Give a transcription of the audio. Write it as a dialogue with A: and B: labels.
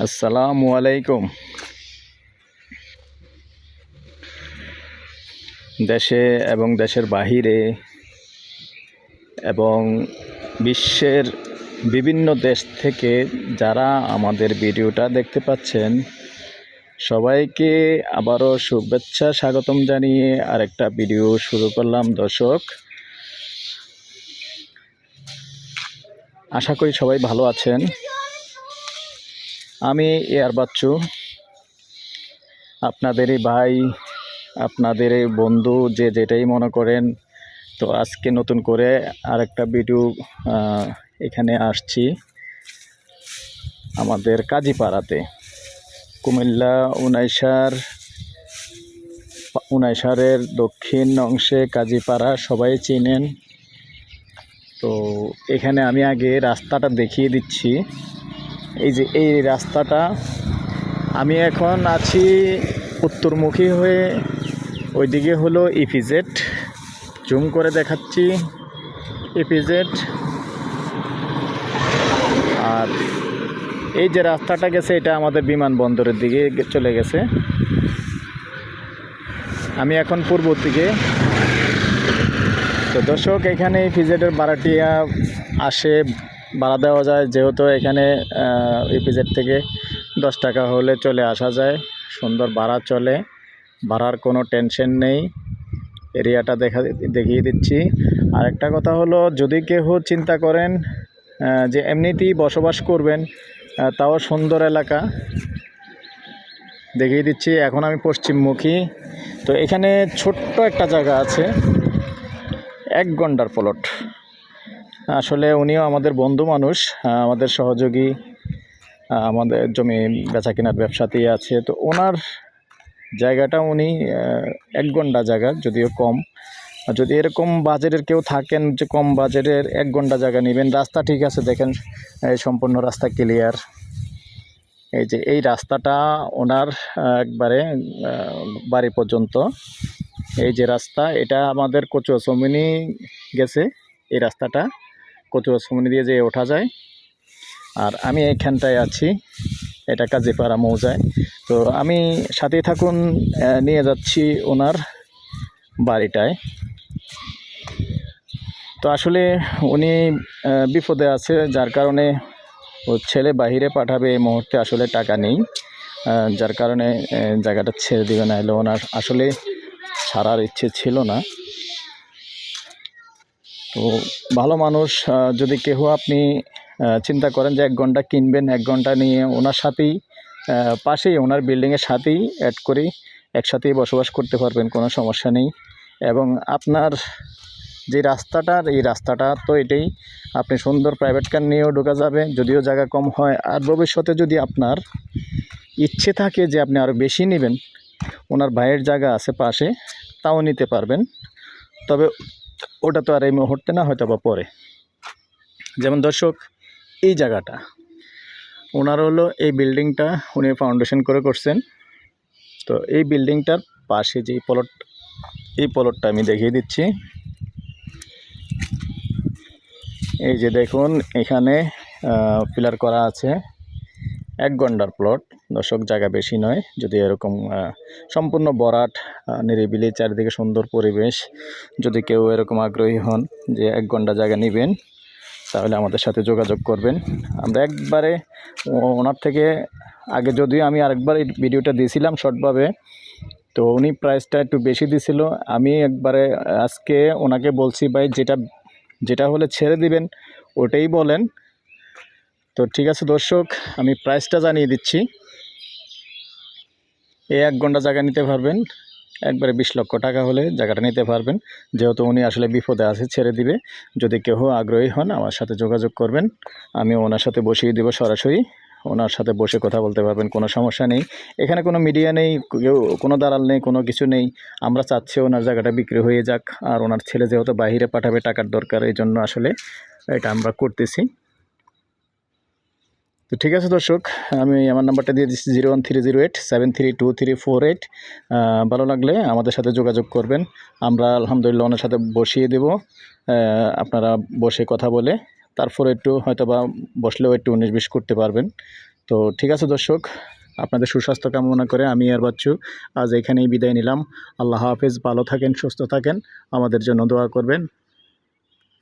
A: আসসালামু আলাইকুম দেশে এবং দেশের বাহিরে এবং বিশ্বের বিভিন্ন দেশ থেকে যারা আমাদের ভিডিওটা দেখতে পাচ্ছেন, সবাইকে আবারও শুভেচ্ছা, স্বাগতম জানিয়ে আরেকটা ভিডিও শুরু করলাম। দর্শক আশা করি সবাই ভালো আছেন। আমি এয়ার বাচ্চু। আপনাদেরই ভাই আপনাদেরই বন্ধু, যে যেটাই মনে করেন, তো আজকে নতুন করে আরেকটা ভিডিও এখানে আসছি আমাদের কাজীপাড়াতে। কুমিল্লা উনাইশার, উনাইশারের দক্ষিণ অংশে কাজীপাড়া, সবাই চিনেন। তো এখানে আমি আগে রাস্তাটা দেখিয়ে দিচ্ছি। এই যে এই রাস্তাটা, আমি এখন আছি উত্তরমুখী হয়ে, ওইদিকে হলো ইপিজেড জুম করে দেখাচ্ছি ইপিজেড আর এই যে রাস্তাটা গেছে, এটা আমাদের বিমানবন্দরের দিকে চলে গেছে। আমি এখন পূর্ব দিকে তো দর্শক, এখানে ইপিজেডের ভাড়াটিয়া আসে, ভাড়া দেওয়া যায়। যেহেতু এখানে ইপিজেড থেকে দশ টাকা হলে চলে আসা যায়। সুন্দর ভাড়া চলে। ভাড়ার কোনো টেনশন নেই। এরিয়াটা দেখা, দেখিয়ে দিচ্ছি। আর একটা কথা হলো, যদি কেউ চিন্তা করেন যে এমনিতেই বসবাস করবেন তাও সুন্দর এলাকা। দেখিয়ে দিচ্ছি, এখন আমি পশ্চিমমুখী। তো এখানে ছোট্ট একটা জায়গা আছে। এক ঘণ্টার প্লট আসলে উনিও আমাদের বন্ধু মানুষ আমাদের সহযোগী আমাদের জমি বেচা কেনার ব্যবসাতেই আছে। তো ওনার জায়গাটা উনি এক ঘণ্টা জায়গা, যদিও কম। যদি এরকম বাজেটের কেউ থাকেন, যে কম বাজেটের এক ঘণ্টা জায়গা নেবেন, রাস্তা ঠিক আছে, দেখেন, এই সম্পূর্ণ রাস্তা ক্লিয়ার এই যে এই রাস্তাটা ওনার একবারে বাড়ি পর্যন্ত। এই যে রাস্তা, এটা আমাদের কচুয়া চমিনি গেছে। এই রাস্তাটা কচুয়া চমিনি দিয়ে যে ওঠা যায়। আর আমি এইখানটায় আছি, এটা কাজীপাড়া মৌজায়। তো আমি সাথেই থাকুন নিয়ে যাচ্ছি ওনার বাড়িটায়। তো আসলে উনি বিপদে আছে, যার কারণে ও ছেলে বাহিরে পাঠাবে এই মুহূর্তে আসলে টাকা নেই। যার কারণে জায়গাটা ছেড়ে দিবে না হলে ওনার। আসলে ছাড়ার ইচ্ছে ছিল না। তো ভালো মানুষ যদি কেহ আপনি চিন্তা করেন যে এক ঘণ্টা কিনবেন, এক ঘণ্টা নিয়ে ওনার সাথেই পাশেই, ওনার বিল্ডিংয়ের সাথেই অ্যাড করি একসাথেই বসবাস করতে পারবেন, কোনো সমস্যা নেই। এবং আপনার যে রাস্তাটার এই রাস্তাটা তো এটাই, আপনি সুন্দর প্রাইভেট কার নিয়েও ঢোকা যাবে, যদিও জায়গা কম হয়। আর ভবিষ্যতে যদি আপনার ইচ্ছে থাকে যে আপনি আরও বেশি নেবেন, ওনার ভাইয়ের জায়গা আছে পাশে তাও নিতে পারবেন। তবে ওটা তো আর এই মুহূর্তে না হয়তো বা পরে। যেমন দর্শক, এই জায়গাটা। ওনার হলো এই বিল্ডিংটা উনি ফাউন্ডেশন করে করছেন। তো এই বিল্ডিংটার পাশে যে প্লট এই প্লটটা আমি দেখিয়ে দিচ্ছি। এই যে দেখুন, এখানে পিলার করা আছে। এক ঘণ্টার প্লট দর্শক জায়গা বেশি নয়, যদি এরকম সম্পূর্ণ বরাট নিরিবিলি চারিদিকে সুন্দর পরিবেশ, যদি কেউ এরকম আগ্রহী হন যে এক ঘণ্টা জায়গা নেবেন, তাহলে আমাদের সাথে যোগাযোগ করবেন। আমরা একবারে ওনার থেকে আগে যদিও আমি আরেকবার এই ভিডিওটা দিয়েছিলাম শর্টভাবে, তো উনি প্রাইসটা একটু বেশি দিছিল। আমি একবারে আজকে ওনাকে বলছি, ভাই, যেটা যেটা হলে ছেড়ে দিবেন, ওটাই বলেন। তো ঠিক আছে দর্শক, আমি প্রাইসটা জানিয়ে দিচ্ছি। এই এক ঘণ্টা জায়গা নিতে পারবেন। একবারে বিশ লক্ষ টাকা হলে জায়গাটা নিতে পারবেন। যেহেতু উনি আসলে বিপদে আছে, ছেড়ে দিবে। যদি কেউ আগ্রহী হন, আমার সাথে যোগাযোগ করবেন। আমি ওনার সাথে বসিয়ে দেবো সরাসরি। ওনার সাথে বসে কথা বলতে পারবেন, কোনো সমস্যা নেই। এখানে কোনো মিডিয়া নেই, কেউ, কোনো দালাল নেই, কোনো কিছু নেই। আমরা চাচ্ছি ওনার জায়গাটা বিক্রি হয়ে যাক। আর ওনার ছেলে যেহেতু বাইরে পাঠাবে টাকার দরকার, এই জন্য আসলে এটা আমরা করতেছি। তো ঠিক আছে দর্শক, আমি আমার নাম্বারটা দিয়ে দিচ্ছি zero one three zero eight seven three two three four eight ভালো লাগলে আমাদের সাথে যোগাযোগ করবেন। আমরা আলহামদুলিল্লাহ ওনার সাথে বসিয়ে দেব। আপনারা বসে কথা বলে, তারপর একটু হয়তো বা বসলেও একটু উনিশ বিশ করতে পারবেন। তো ঠিক আছে দর্শক, আপনাদের সুস্বাস্থ্য কামনা করে আমি আর বাচ্চু আজ এখানেই বিদায় নিলাম। আল্লাহ হাফেজ, ভালো থাকেন, সুস্থ থাকেন। আমাদের জন্য দোয়া করবেন।